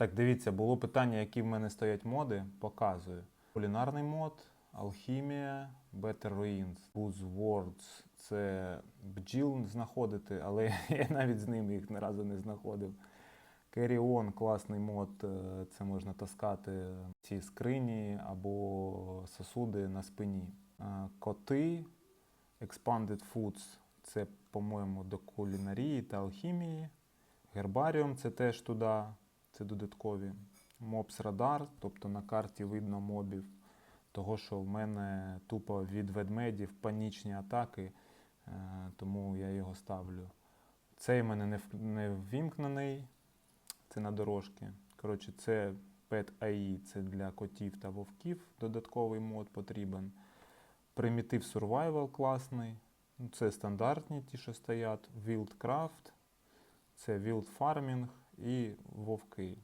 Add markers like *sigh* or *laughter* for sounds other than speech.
Так, дивіться, було питання, які в мене стоять моди. Показую. Кулінарний мод, алхімія, Better Ruins, Buzzwords. Це бджіл знаходити, але *laughs* я навіть з ними їх ні разу не знаходив. Carry On, класний мод, е, це можна таскати ці скрині або сосуди на спині. Е, Коти, Expanded Foods, це, по-моєму, до кулінарії та алхімії. Гербаріум це теж туди, це додаткові. Мопс Радар, тобто на карті видно мобів. Того, що в мене тупо від ведмедів панічні атаки, е, тому я його ставлю. Цей в мене не, ввімкнений, це на дорожки. Коротше, це Pet AI, це для котів та вовків. Додатковий мод потрібен. Primitive Survival класний. Ну, Це стандартні ті, що стоять. Wildcraft, це Wild Farming і вовки.